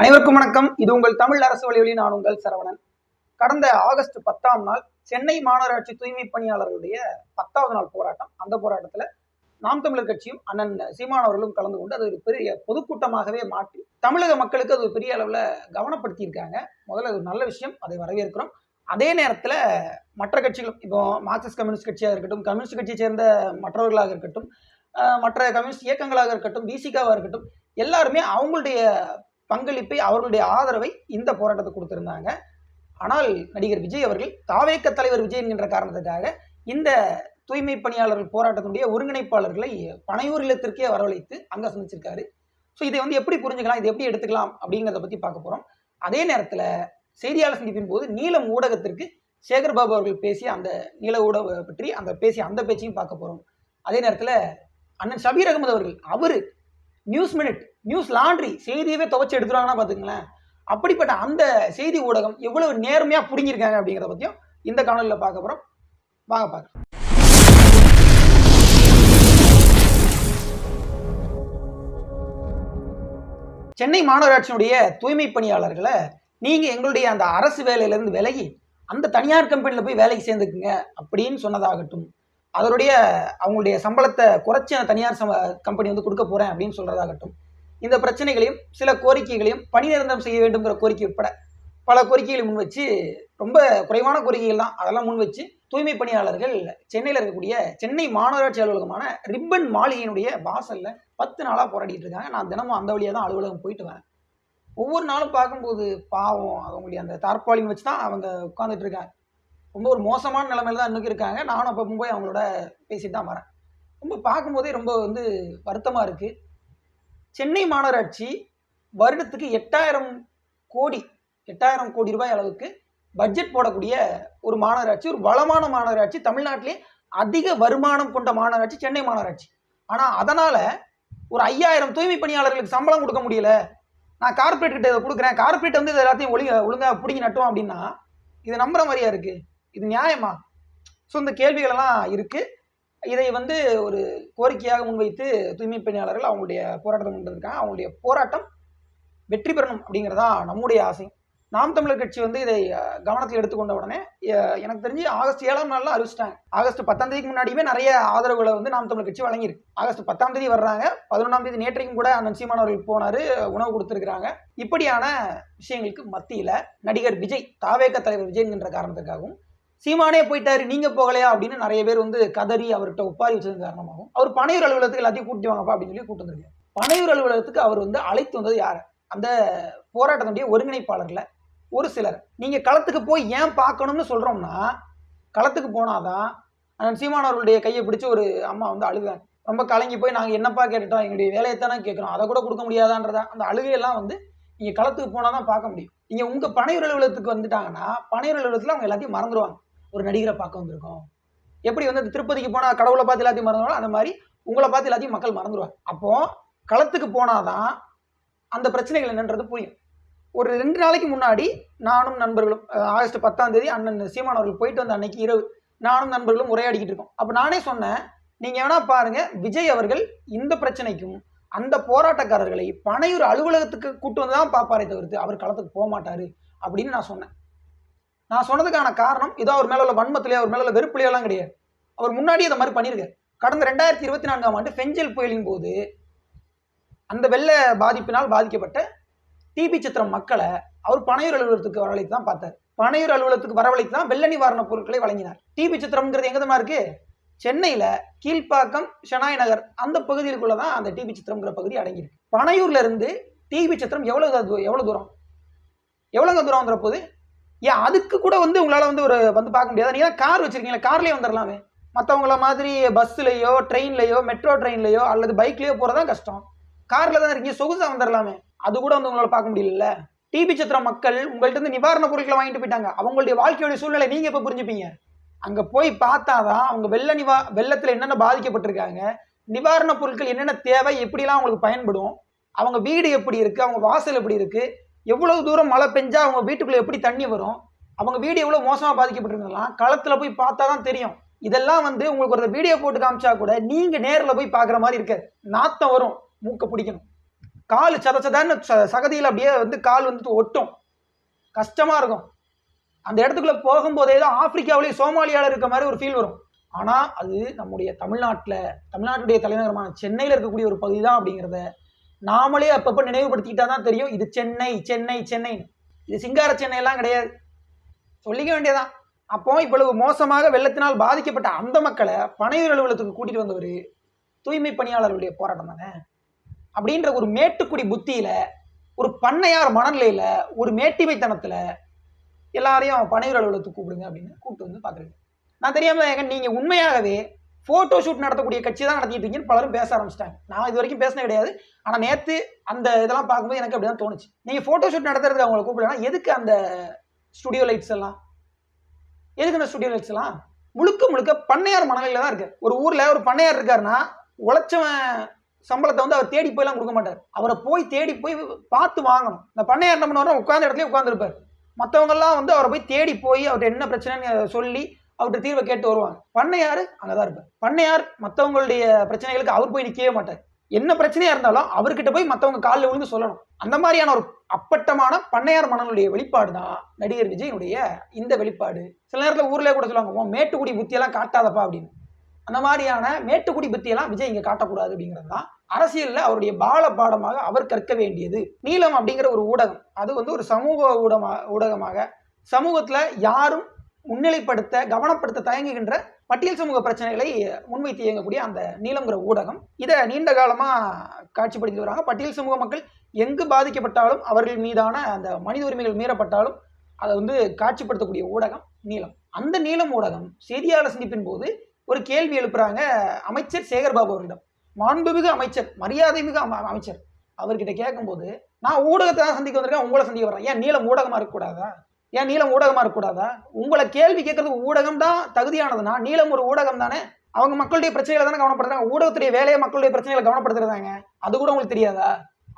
அனைவருக்கும் வணக்கம். இது உங்கள் தமிழ் அரசு வழிவழி நான் உங்கள் சரவணன். கடந்த ஆகஸ்ட் பத்தாம் நாள் சென்னை மாநகராட்சி தூய்மை பணியாளர்களுடைய பத்தாவது நாள் போராட்டம். அந்த போராட்டத்தில் நாம் தமிழர் கட்சியும் அண்ணன் சீமான் அவர்களும் கலந்து கொண்டு அது ஒரு பெரிய பொதுக்கூட்டமாகவே மாற்றி தமிழக மக்களுக்கு அது பெரிய அளவில் கவனப்படுத்தியிருக்காங்க. முதல்ல அது நல்ல விஷயம் அதை வரவேற்கிறோம். அதே நேரத்தில் மற்ற கட்சிகளும் இப்போ மார்க்சிஸ்ட் கம்யூனிஸ்ட் கட்சியாக இருக்கட்டும் கம்யூனிஸ்ட் கட்சியை சேர்ந்த மற்றவர்களாக இருக்கட்டும் மற்ற கம்யூனிஸ்ட் இயக்கங்களாக இருக்கட்டும் பிசிகாவாக இருக்கட்டும் எல்லாருமே அவங்களுடைய பங்களிப்பை அவர்களுடைய ஆதரவை இந்த போராட்டத்துக்கு கொடுத்திருந்தாங்க. ஆனால் நடிகர் விஜய் அவர்கள் தாவேக்க தலைவர் விஜய் என்கின்ற காரணத்துக்காக இந்த தூய்மை பணியாளர்கள் போராட்டத்தினுடைய ஒருங்கிணைப்பாளர்களை பனையூர் இல்லத்திற்கே வரவழைத்து அங்கே சந்திச்சிருக்காரு. ஸோ இதை வந்து எப்படி புரிஞ்சுக்கலாம்? இதை எப்படி எடுத்துக்கலாம்? அப்படிங்கிறத பற்றி பார்க்க போகிறோம் அதே நேரத்தில் செய்தியாளர் சந்திப்பின் போது நீலம் ஊடகத்திற்கு சேகர் பாபு அவர்கள் பேசிய அந்த நீல ஊடக பற்றி அந்த பேசிய அந்த பேச்சையும் பார்க்க போகிறோம் அதே நேரத்தில் அண்ணன் ஷபீர் அகமது அவர்கள் அவர் நியூஸ் மினிட் நியூஸ் லாண்ட்ரி செய்தியவே துவைச்சு எடுத்துருவாங்கன்னா பார்த்துங்களேன் அப்படிப்பட்ட அந்த செய்தி ஊடகம் எவ்வளவு நேர்மையாக புடுங்கியிருக்காங்க அப்படிங்கிறத பற்றியும் இந்த காணொலியில் பார்க்க போகிறோம் வாங்க பார்க்கலாம். சென்னை மாநகராட்சியினுடைய தூய்மை பணியாளர்களை நீங்கள் எங்களுடைய அந்த அரசு வேலையிலேருந்து விலகி அந்த தனியார் கம்பெனியில் போய் வேலைக்கு சேர்ந்துக்குங்க அப்படின்னு சொன்னதாகட்டும். அதனுடைய அவங்களுடைய சம்பளத்தை குறைச்சி அந்த தனியார் சம கம்பெனி வந்து கொடுக்க போகிறேன் அப்படின்னு சொல்கிறதாகட்டும் இந்த பிரச்சனைகளையும் சில கோரிக்கைகளையும் பணி நிரந்தரம் செய்ய வேண்டும்ங்கிற கோரிக்கை உட்பட பல கோரிக்கைகளை முன் வச்சு ரொம்ப குறைவான கோரிக்கைகள் தான். அதெல்லாம் முன் வச்சு தூய்மை பணியாளர்கள் சென்னையில் இருக்கக்கூடிய சென்னை மாநகராட்சி அலுவலகமான ரிப்பன் மாளிகையினுடைய வாசலில் பத்து நாளாக போராடிட்டு இருக்காங்க. நான் தினமும் அந்த வழியாக தான் அலுவலகம் போயிட்டு வரேன். ஒவ்வொரு நாளும் பார்க்கும்போது பாவம். அவங்களுடைய அந்த தார்பாலியம் வச்சு தான் அவங்க உட்காந்துட்டு இருக்காங்க. ரொம்ப ஒரு மோசமான நிலைமையில தான் இன்னைக்கு இருக்காங்க. நானும் அப்போ போய் அவங்களோட பேசிட்டு தான் வரேன். ரொம்ப பார்க்கும்போதே ரொம்ப வந்து வருத்தமாக இருக்குது சென்னை மாநகராட்சி வருடத்துக்கு எட்டாயிரம் கோடி எட்டாயிரம் கோடி ரூபாய் அளவுக்கு பட்ஜெட் போடக்கூடிய ஒரு மாநகராட்சி ஒரு வளமான மாநகராட்சி. தமிழ்நாட்டிலே அதிக வருமானம் கொண்ட மாநகராட்சி சென்னை மாநகராட்சி. ஆனால் அதனால் ஒரு ஐயாயிரம் தூய்மை பணியாளர்களுக்கு சம்பளம் கொடுக்க முடியல. நான் கார்பரேட் கிட்ட இதை கொடுக்குறேன். கார்பரேட் வந்து இது எல்லாத்தையும் ஒழுங்க ஒழுங்காக பிடிங்கி நட்டோம் அப்படின்னா இது நம்புற மாதிரியா இருக்குது இது நியாயமா? ஸோ இந்த கேள்விகளெல்லாம் இருக்குது இதை வந்து ஒரு கோரிக்கையாக முன்வைத்து தூய்மை பணியாளர்கள் அவங்களுடைய போராட்டத்தை முன்னிருக்காங்க அவங்களுடைய போராட்டம் வெற்றி பெறணும் அப்படிங்கிறதா நம்முடைய ஆசை. நாம் தமிழர் கட்சி வந்து இதை கவனத்தில் எடுத்துக்கொண்ட உடனே எனக்கு தெரிஞ்சு ஆகஸ்ட் ஏழாம் நாளில் அறிவிச்சிட்டாங்க. ஆகஸ்ட் பத்தாம் தேதிக்கு முன்னாடியுமே நிறைய ஆதரவுகளை வந்து நாம் தமிழர் கட்சி வழங்கியிருக்கு. ஆகஸ்ட் பத்தாம் தேதி வர்றாங்க. பதினொன்றாம் தேதி நேற்றைக்கும் கூட அந்த சீமான் போனார் உணவு கொடுத்துருக்குறாங்க. இப்படியான விஷயங்களுக்கு மத்தியில் நடிகர் விஜய் தாவேக தலைவர் விஜய் என்கின்ற காரணத்துக்காகவும் சீமானே போயிட்டாரு நீங்க போகலையா அப்படின்னு நிறைய பேர் வந்து கதறி அவர்கிட்ட ஒப்பாரி வச்சது காரணமாகவும் அவர் பனையூர் அலுவலகத்துக்கு எல்லாத்தையும் கூட்டி வாங்கப்பா அப்படின்னு சொல்லி கூட்டு வந்திருக்காரு. பனையூர் அலுவலகத்துக்கு அவர் வந்து அழைத்து வந்தது யார்? அந்த போராட்டத்தினுடைய ஒருங்கிணைப்பாளர்ல ஒரு சிலர். நீங்க களத்துக்கு போய் ஏன் பார்க்கணும்னு சொல்றோம்னா களத்துக்கு போனாதான் சீமான் அவர்களுடைய கையை பிடிச்சி ஒரு அம்மா வந்து அழுகாங்க ரொம்ப கலங்கி போய் நாங்கள் என்னப்பா கேட்டுட்டோம் எங்களுடைய வேலையை தானே கேட்குறோம் அதை கூட கொடுக்க முடியாதான்றதா? அந்த அழுகையெல்லாம் வந்து நீங்கள் களத்துக்கு போனால் தான் பார்க்க முடியும். நீங்கள் உங்கள் பனையூர் அலுவலகத்துக்கு வந்துட்டாங்கன்னா பனையூர் அலுவலகத்தில் அவங்க எல்லாத்தையும் மறந்துடுவாங்க ஒரு நடிகரை பார்க்க வந்திருக்கோம். எப்படி வந்து திருப்பதிக்கு போனால் கடவுளை பார்த்து எல்லாத்தையும் மறந்துடுவாங்க அந்த மாதிரி உங்களை பார்த்து எல்லாத்தையும் மக்கள் மறந்துடுவாங்க. அப்போ களத்துக்கு போனாதான் அந்த பிரச்சனைகள் என்னன்றது புரியும். ஒரு ரெண்டு நாளைக்கு முன்னாடி நானும் நண்பர்களும் ஆகஸ்ட் பத்தாம் தேதி அண்ணன் சீமான் அவர்கள் போயிட்டு வந்த அன்னைக்கு இரவு நானும் நண்பர்களும் உரையாடிக்கிட்டு இருக்கோம். அப்போ நானே சொன்னேன் நீங்கள் வேணா பாருங்க விஜய் அவர்கள் இந்த பிரச்சனைக்கும் அந்த போராட்டக்காரர்களை பனையூர் அலுவலகத்துக்கு கூட்டு வந்து தான் பார்ப்பாரே தவிர்த்து அவர் களத்துக்கு போக மாட்டார் அப்படின்னு நான் சொன்னேன். நான் சொன்னதுக்கான காரணம் இதோ அவர் மேலே உள்ள வன்மத்திலே அவர் மேலே உள்ள வெறுப்புலையெல்லாம் கிடையாது. அவர் முன்னாடியே இதை மாதிரி பண்ணியிருக்காரு. கடந்த ரெண்டாயிரத்தி இருபத்தி நான்காம் ஆண்டு பெஞ்சல் புயலின் போது அந்த வெள்ள பாதிப்பினால் பாதிக்கப்பட்ட டிபி சித்திரம் மக்களை அவர் பனையூர் அலுவலகத்துக்கு வரவழைத்து தான் பார்த்தார். பனையூர் அலுவலகத்துக்கு வரவழைத்து தான் வெள்ள நிவாரண பொருட்களை வழங்கினார். டிபி சித்திரம்ங்கிறது எங்க தான் இருக்கு? சென்னையில் கீழ்ப்பாக்கம் ஷெனாய் நகர் அந்த பகுதிகளுக்குள்ள தான் அந்த டிபி சித்திரம்ங்கிற பகுதி அடங்கியிருக்கு. பனையூர்ல இருந்து டிபி சித்திரம் எவ்வளோ எவ்வளோ தூரம்? எவ்வளோ தூரம்ங்கிற போது ஏன் அதுக்கு கூட வந்து உங்களால் வந்து ஒரு வந்து பார்க்க முடியாது. நீங்கள் கார் வச்சுருக்கீங்களா கார்லேயே வந்துடலாமே மற்றவங்கள மாதிரி பஸ்ஸுலையோ ட்ரெயின்லையோ மெட்ரோ ட்ரெயின்லையோ அல்லது பைக்லேயோ போகிறதான் கஷ்டம். காரில் தான் இருக்கீங்க சொகுசாக வந்துடலாமே அது கூட வந்து உங்களால் பார்க்க முடியல டிபி சித்திர மக்கள் உங்கள்கிட்ட இருந்து நிவாரண பொருட்களை வாங்கிட்டு போயிட்டாங்க. அவங்களுடைய வாழ்க்கையோடைய சூழ்நிலை நீங்கள் இப்போ புரிஞ்சுப்பீங்க? அங்கே போய் பார்த்தாதான் அவங்க வெள்ள நிவா வெள்ளத்தில் என்னென்ன பாதிக்கப்பட்டிருக்காங்க நிவாரண பொருட்கள் என்னென்ன தேவை எப்படிலாம் அவங்களுக்கு பயன்படும் அவங்க வீடு எப்படி இருக்குது அவங்க வாசல் எப்படி இருக்குது எவ்வளவு தூரம் மழை பெஞ்சா அவங்க வீட்டுக்குள்ள எப்படி தண்ணி வரும்? அவங்க வீடு எவ்வளவு மோசமா பாதிக்கப்பட்டிருக்கலாம் களத்துல போய் பார்த்தா தான் தெரியும். இதெல்லாம் வந்து உங்களுக்கு ஒரு வீடியோ போட்டு காமிச்சா கூட நீங்க நேரில் போய் பார்க்குற மாதிரி இருக்காது நாத்தம் வரும். மூக்க பிடிக்கணும். கால் சத சதான்னு ச- சகதியில் அப்படியே வந்து கால் வந்துட்டு ஒட்டும். கஷ்டமா இருக்கும். அந்த இடத்துக்குள்ள போகும்போதே தான் ஆப்பிரிக்காவிலேயே சோமாலியாவில் இருக்க மாதிரி ஒரு ஃபீல் வரும். ஆனால் அது நம்முடைய தமிழ்நாட்டில் தமிழ்நாட்டுடைய தலைநகரமான சென்னையில் இருக்கக்கூடிய ஒரு பகுதி தான் அப்படிங்கிறத நாமளே அப்பப்போ நினைவுபடுத்திக்கிட்டா தான் தெரியும். இது சென்னை சென்னை சென்னைன்னு இது சிங்கார சென்னையெல்லாம் கிடையாது. சொல்லிக்க வேண்டியதான் அப்போ இவ்வளவு மோசமாக வெள்ளத்தினால் பாதிக்கப்பட்ட அந்த மக்களை பனையூர் அலுவலகத்துக்கு கூட்டிகிட்டு வந்தவர் தூய்மை பணியாளர்களுடைய போராட்டம் தானே? அப்படின்ற ஒரு மேட்டுக்குடி புத்தியில் ஒரு பண்ணையார் மனநிலையில் ஒரு மேட்டிமைத்தனத்தில் எல்லாரையும் பனையூர் அலுவலகத்துக்கு கூப்பிடுங்க அப்படின்னு கூப்பிட்டு வந்து பார்க்குறேன் நான் தெரியாமல் நீங்கள் உண்மையாகவே போட்டோ ஷூட் நடத்தக்கூடிய கட்சி தான் நடத்திட்டு இருக்கீங்கன்னு பலரும் பேச ஆரம்பிச்சிட்டாங்க. நான் இது வரைக்கும் பேசினது கிடையாது. ஆனால் நேற்று அந்த இதெல்லாம் பார்க்கும்போது எனக்கு அப்படி தான் தோணுச்சு. நீங்கள் ஃபோட்டோ ஷூட் நடத்துறதுக்கு அவங்களை கூப்பிடலாம் எதுக்கு அந்த ஸ்டுடியோ லைட்ஸ் எல்லாம்? எதுக்கு அந்த ஸ்டுடியோ லைட்ஸ் எல்லாம்? முழுக்க முழுக்க பண்ணையார் மனநிலையில் தான் இருக்கு. ஒரு ஊரில் ஒரு பண்ணையார் இருக்காருன்னா உழைச்சவன் சம்பளத்தை வந்து அவர் தேடி போயெல்லாம் கொடுக்க மாட்டார். அவரை போய் தேடி போய் பார்த்து வாங்கணும். இந்த பண்ணையார் என்ன பண்ணுவார் உட்காந்த இடத்துல உட்காந்துருப்பார் மற்றவங்கெல்லாம் வந்து அவரை போய் தேடி போய் அவர்கிட்ட என்ன பிரச்சனைன்னு சொல்லி அவர்கிட்ட தீர்வை கேட்டு வருவாங்க. பண்ணையார் அங்கதான் இருப்பார். பண்ணையார் மற்றவங்களுடைய பிரச்சனைகளுக்கு அவர் போய் நிற்கவே மாட்டார். என்ன பிரச்சனையா இருந்தாலும் அவர்கிட்ட போய் மற்றவங்க காலில் விழுந்து சொல்லணும். அந்த மாதிரியான ஒரு அப்பட்டமான பண்ணையார் மனனுடைய வெளிப்பாடு தான் நடிகர் விஜயனுடைய இந்த வெளிப்பாடு. சில நேரத்தில் ஊர்லேயே கூட சொல்லுவாங்க உன் மேட்டுக்குடி புத்தியெல்லாம் காட்டாதப்பா அப்படின்னு. அந்த மாதிரியான மேட்டுக்குடி புத்தியெல்லாம் விஜய் இங்கே காட்டக்கூடாது அப்படிங்கிறது தான் அரசியலில் அவருடைய பால பாடமாக அவர் கற்க வேண்டியது. நீளம் அப்படிங்கிற ஒரு ஊடகம். அது வந்து ஒரு சமூக ஊடகமா ஊடகமாக சமூகத்தில் யாரும் முன்னிலைப்படுத்த கவனப்படுத்த தயங்குகின்ற பட்டியல் சமூக பிரச்சனைகளை முன்வைத்து இயங்கக்கூடிய அந்த நீளம்ங்கிற ஊடகம். இதை நீண்ட காலமாக காட்சிப்படுத்தி வராங்க பட்டியல் சமூக மக்கள் எங்கு பாதிக்கப்பட்டாலும் அவர்கள் மீதான அந்த மனித உரிமைகள் மீறப்பட்டாலும் அதை வந்து காட்சிப்படுத்தக்கூடிய ஊடகம் நீளம் அந்த நீளம் ஊடகம் செய்தியாளர் சந்திப்பின் போது ஒரு கேள்வி எழுப்புறாங்க அமைச்சர் சேகர்பாபு அவரிடம் மாண்புமிகு அமைச்சர் மரியாதை மிகு அம- அமைச்சர் அவர்கிட்ட கேட்கும்போது நான் ஊடகத்தை தான் சந்திக்க வந்திருக்கேன்? உங்களை சந்திக்க வரேன் ஏன் நீளம் ஊடகமாக இருக்கக்கூடாதா? ஏன் நீளம் ஊடகமாக இருக்கக்கூடாதா? உங்களை கேள்வி கேட்கறதுக்கு ஊடகம் தான் தகுதியானதுன்னா நீளம் ஒரு ஊடகம் தானே? அவங்க மக்களுடைய பிரச்சனைகளை தானே கவனப்படுத்துறாங்க. ஊடகத்துடைய வேலையை மக்களுடைய பிரச்சனைகளை கவனப்படுத்துறதாங்க அது கூட உங்களுக்கு தெரியாதா?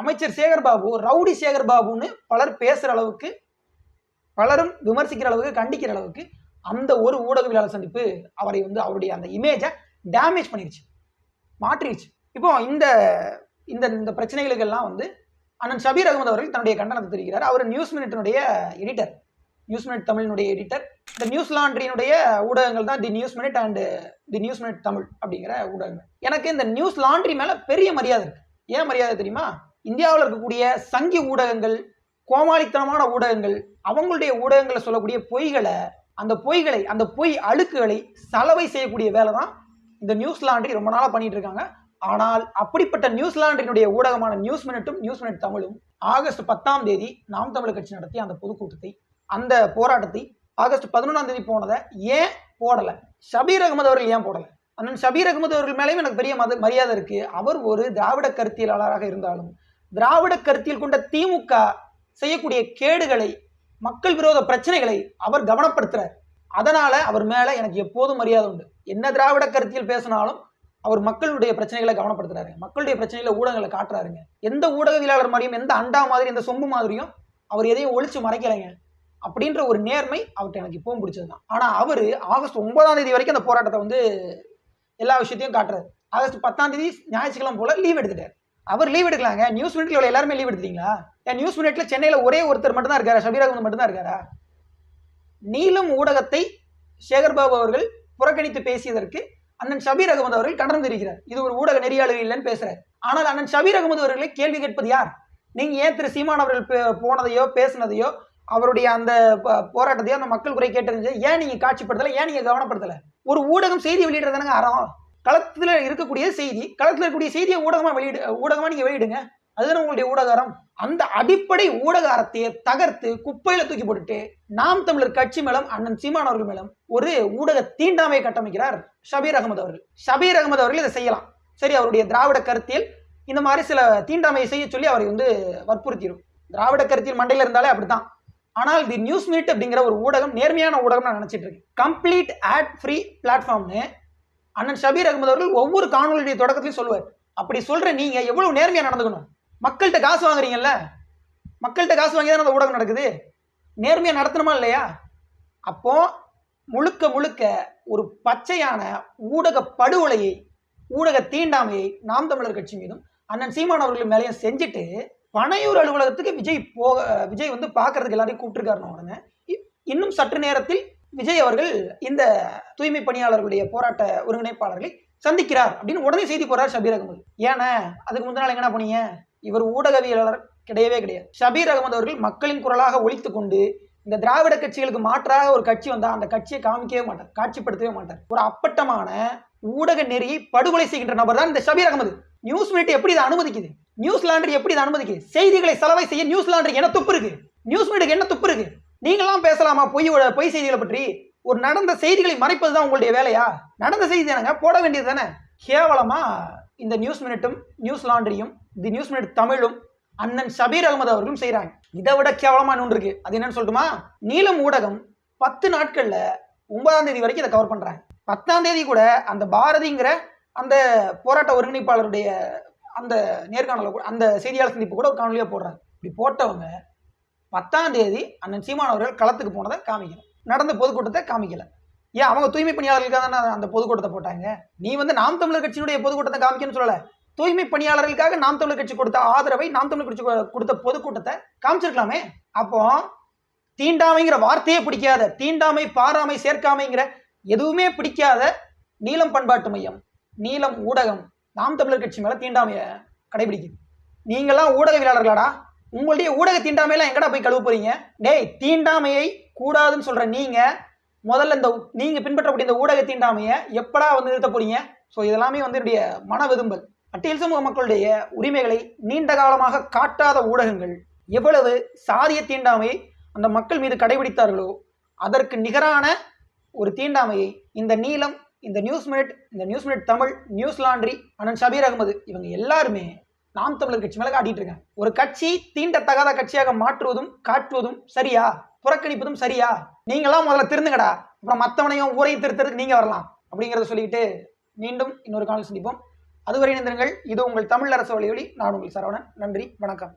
அமைச்சர் சேகர் பாபு ரவுடி சேகர் பாபுன்னு பலர் பேசுகிற அளவுக்கு பலரும் விமர்சிக்கிற அளவுக்கு கண்டிக்கிற அளவுக்கு அந்த ஒரு ஊடகவியலாளர் சந்திப்பு அவரை வந்து அவருடைய அந்த இமேஜை டேமேஜ் பண்ணிருச்சு. மாற்றிடுச்சு இப்போ இந்த இந்த இந்த பிரச்சனைகளுக்கெல்லாம் வந்து அண்ணன் ஷபீர் அகமது அவர்கள் தன்னுடைய கண்டனத்தை தெரிவிக்கிறார். அவர் நியூஸ் மினிட்டினுடைய எடிட்டர் நியூஸ் மினிட் தமிழினுடைய எடிட்டர் இந்த நியூஸ் லாண்ட்ரியினுடைய ஊடகங்கள் தான் the News Minute and the News Minute Tamil அப்படிங்கிற ஊடகங்கள். எனக்கு இந்த நியூஸ் லாண்ட்ரி மேலே பெரிய மரியாதை இருக்கு. ஏன் மரியாதை தெரியுமா? இந்தியாவில் இருக்கக்கூடிய சங்கி ஊடகங்கள் கோமாளித்தனமான ஊடகங்கள் அவங்களுடைய ஊடகங்களை சொல்லக்கூடிய பொய்களை அந்த பொய்களை அந்த பொய் அழுக்குகளை சலவை செய்யக்கூடிய வேலை தான் இந்த நியூஸ் லாண்ட்ரி ரொம்ப நாளாக பண்ணிட்டு இருக்காங்க. ஆனால் அப்படிப்பட்ட நியூஸ்லாண்டரினுடைய ஊடகமான நியூஸ் மினிட்டும் நியூஸ் மினிட் தமிழும் ஆகஸ்ட் பத்தாம் தேதி நாம் தமிழர் கட்சி நடத்திய அந்த பொதுக்கூட்டத்தை அந்த போராட்டத்தை ஆகஸ்ட் பதினொன்றாம் தேதி போனதை ஏன் போடலை? ஷபீர் அகமது அவர்கள் ஏன் போடலை? அண்ணன் ஷபீர் அகமது அவர்கள் மேலேயும் எனக்கு பெரிய மத மரியாதை இருக்குது அவர் ஒரு திராவிட கருத்தியலாளராக இருந்தாலும் திராவிட கருத்தியல் கொண்ட திமுக செய்யக்கூடிய கேடுகளை மக்கள் விரோத பிரச்சனைகளை அவர் கவனப்படுத்துறார். அதனால அவர் மேல எனக்கு எப்போதும் மரியாதை உண்டு. என்ன திராவிட கருத்தியல் பேசினாலும் அவர் மக்களுடைய பிரச்சனைகளை கவனப்படுத்துறாரு. மக்களுடைய பிரச்சனைகளை ஊடகங்களை காட்டுறாருங்க. எந்த ஊடகவியலாளர் மாதிரியும் எந்த அண்டா மாதிரி எந்த சொம்பு மாதிரியும் அவர் எதையும் ஒழிச்சு மறைக்கலைங்க. அப்படின்ற ஒரு நேர்மை அவர்கிட்ட எனக்கு இப்பவும் பிடிச்சதுதான். ஆனா அவரு ஆகஸ்ட் ஒன்பதாம் தேதி வரைக்கும் அந்த போராட்டத்தை வந்து எல்லா விஷயத்தையும் காட்டுறாரு. ஆகஸ்ட் பத்தாம் தேதி ஞாயிற்றுக்கிழமை போல லீவ் எடுத்துட்டார். அவர் லீவ் எடுக்கலாங்க. நியூஸ் மினிட்ல இவ்வளவு எல்லாருமே லீவ் எடுத்துட்டீங்களா? ஏன் நியூஸ் மினிட்ல சென்னையில ஒரே ஒருத்தர் மட்டும் தான் இருக்காரா? ஷபீர் மட்டும் தான் இருக்காரா? நீளம் ஊடகத்தை சேகர்பாபு அவர்கள் புறக்கணித்து பேசியதற்கு அண்ணன் ஷபீர் அகமது அவர்கள் கண்டனம் தெரிவிக்கிறார். இது ஒரு ஊடக நெறியாளர் இல்லைன்னு பேசுறாரு. ஆனால் அண்ணன் ஷபீர் அகமது அவர்களை கேள்வி கேட்பது யார்? நீங்க ஏன் திரு சீமான் அவர்கள் போனதையோ பேசினதையோ அவருடைய அந்த போராட்டத்தையும் அந்த மக்கள் குறை கேட்டிருந்துச்சு ஏன் நீங்கள் காட்சிப்படுத்தலை? ஏன் நீங்கள் கவனப்படுத்தலை? ஒரு ஊடகம் செய்தி வெளியிடுறதானங்க அறம். களத்தில் இருக்கக்கூடிய செய்தி களத்தில் இருக்கக்கூடிய செய்தியை ஊடகமாக வெளியிடு ஊடகமாக நீங்கள் வெளியிடுங்க. அதுதான் உங்களுடைய ஊடகாரம். அந்த அடிப்படை ஊடகாரத்தையே தகர்த்து குப்பையில தூக்கி போட்டுட்டு நாம் தமிழர் கட்சி மேலும் அண்ணன் சீமான் அவர்கள் மேலும் ஒரு ஊடக தீண்டாமையை கட்டமைக்கிறார் ஷபீர் அகமது அவர்கள். ஷபீர் அகமது அவர்கள் இதை செய்யலாம். சரி அவருடைய திராவிட கருத்தியல் இந்த மாதிரி சில தீண்டாமையை செய்ய சொல்லி அவரை வந்து வற்புறுத்திடும் திராவிட கருத்தியல் மண்டையில் இருந்தாலே அப்படித்தான். ஆனால் தி நியூஸ் மீட் அப்படிங்கிற ஒரு ஊடகம் நேர்மையான ஊடகம் நான் நினச்சிட்டு இருக்கேன். கம்ப்ளீட் ஆட் ஃப்ரீ பிளாட்ஃபார்ம்னு அண்ணன் ஷபீர் அகமது அவர்கள் ஒவ்வொரு காணொலியுடைய தொடக்கத்திலையும் சொல்லுவார். அப்படி சொல்கிற நீங்கள் எவ்வளோ நேர்மையாக நடந்துக்கணும்? மக்கள்கிட்ட காசு வாங்குறீங்கல்ல? மக்கள்கிட்ட காசு வாங்கி தான் அந்த ஊடகம் நடக்குது? நேர்மையாக நடத்தணுமா இல்லையா? அப்போ முழுக்க முழுக்க ஒரு பச்சையான ஊடக படுகொலையை ஊடக தீண்டாமையை நாம் தமிழர் கட்சி மீதும் அண்ணன் சீமான் அவர்கள் மேலேயும் செஞ்சுட்டு பனையூர் அலுவலகத்துக்கு விஜய் போக விஜய் வந்து பார்க்கறதுக்கு எல்லாரையும் கூப்பிட்டுருக்காருன உடனே இ- இன்னும் சற்று நேரத்தில் விஜய் அவர்கள் இந்த தூய்மை பணியாளர்களுடைய போராட்ட ஒருங்கிணைப்பாளர்களை சந்திக்கிறார் அப்படின்னு உடனே செய்தி போறார் ஷபீர் அகமது. ஏன்னா அதுக்கு முந்தின நாள் என்ன பண்ணீங்க? இவர் ஊடகவியலாளர் கிடையவே கிடையாது. ஷபீர் அகமது அவர்கள் மக்களின் குரலாக ஒழித்து கொண்டு இந்த திராவிட கட்சிகளுக்கு மாற்றாக ஒரு கட்சி வந்தால் அந்த கட்சியை காமிக்கவே மாட்டார் காட்சிப்படுத்தவே மாட்டார். ஒரு அப்பட்டமான ஊடக நெறியை படுகொலை செய்கின்ற நபர் தான் இந்த ஷபீர் அகமது. நியூஸ் மீட் எப்படி இதை அனுமதிக்குது? நியூஸ் லாண்டரி எப்படி இதை செய்திகளை செலவை செய்ய நியூஸ் என்ன துப்பு இருக்கு நியூஸ் மீட்டுக்கு என்ன துப்பு இருக்கு நீங்களாம் பேசலாமா? பொய் பொய் செய்திகளை பற்றி? ஒரு நடந்த செய்திகளை மறைப்பது தான் உங்களுடைய வேலையா? நடந்த செய்தி தானங்க? போட வேண்டியது தானே? கேவலமா இந்த நியூஸ் மினிட்டும் நியூஸ் லாண்டரியும் தி நியூஸ் மினிட் தமிழும் அண்ணன் ஷபீர் அகமது அவர்களும் செய்கிறாங்க இதை விட கேவலமா ஒன்று இருக்கு. அது என்னன்னு சொல்லட்டுமா? நீலம் ஊடகம் பத்து நாட்கள்ல ஒன்பதாம் தேதி வரைக்கும் இதை கவர் பண்றாங்க. பத்தாம் தேதி கூட அந்த பாரதிங்கிற அந்த போராட்ட ஒருங்கிணைப்பாளருடைய அந்த நேர்காணல கூட அந்த செய்தியாளர் சந்திப்பு கூட ஒரு காணொலியாக போடுறாங்க. இப்படி போட்டவங்க பத்தாம் தேதி அண்ணன் சீமான் அவர்கள் களத்துக்கு போனதை காமிக்கல. நடந்த பொதுக்கூட்டத்தை காமிக்கல. ஏன் அவங்க தூய்மை பணியாளர்களுக்காக தானே அந்த பொதுக்கூட்டத்தை போட்டாங்க? நீ வந்து நாம் தமிழர் கட்சியினுடைய பொதுக்கூட்டத்தை காமிக்கணும்னு சொல்லல. தூய்மை பணியாளர்களுக்காக நாம் தமிழர் கட்சி கொடுத்த ஆதரவை நாம் தமிழர் கட்சி கொடுத்த பொதுக்கூட்டத்தை காமிச்சிருக்கலாமே. அப்போ தீண்டாமைங்கிற வார்த்தையே பிடிக்காத தீண்டாமை பாராமை சேர்க்காமைங்கிற எதுவுமே பிடிக்காத நீளம் பண்பாட்டு மையம் நீளம் ஊடகம் நாம் தமிழர் கட்சி மேலே தீண்டாமையை கடைபிடிக்குது. நீங்களாம் ஊடகவியலாளர்களாடா உங்களுடைய ஊடக தீண்டாமையெல்லாம் எங்கடா போய் கழுவ போறீங்க? டேய் தீண்டாமையை கூடாதுன்னு சொல்ற நீங்க முதல்ல இந்த நீங்க பின்பற்றக்கூடிய இந்த ஊடக தீண்டாமையை எப்படா வந்து நிறுத்த போறீங்க? ஸோ இதெல்லாமே வந்து என்னுடைய மன விரும்பல் பட்டியல் சமூக மக்களுடைய உரிமைகளை நீண்ட காலமாக காட்டாத ஊடகங்கள் எவ்வளவு சாதிய தீண்டாமையை அந்த மக்கள் மீது கடைபிடித்தார்களோ அதற்கு நிகரான ஒரு தீண்டாமையை இந்த நீளம் இந்த நியூஸ் மினிட் இந்த news minute Tamil news laundry அண்ணன் ஷபீர் அகமது இவங்க எல்லாருமே நாம் தமிழர் கட்சி மேலே காட்டிட்டு இருக்காங்க. ஒரு கட்சி தீண்டத்தகாத கட்சியாக மாற்றுவதும் காட்டுவதும் சரியா? புறக்கணிப்பதும் சரியா? நீங்களாம் முதல்ல திருந்துங்கடா. அப்புறம் மற்றவனையும் ஊரையும் திருத்துறதுக்கு நீங்க வரலாம். அப்படிங்கிறத சொல்லிட்டு மீண்டும் இன்னொரு காலம் சந்திப்போம். அதுவரை இணைந்திருங்கள். இது உங்கள் தமிழ் அரசு வழியொலி நான் உங்கள் சரவணன். நன்றி. வணக்கம்.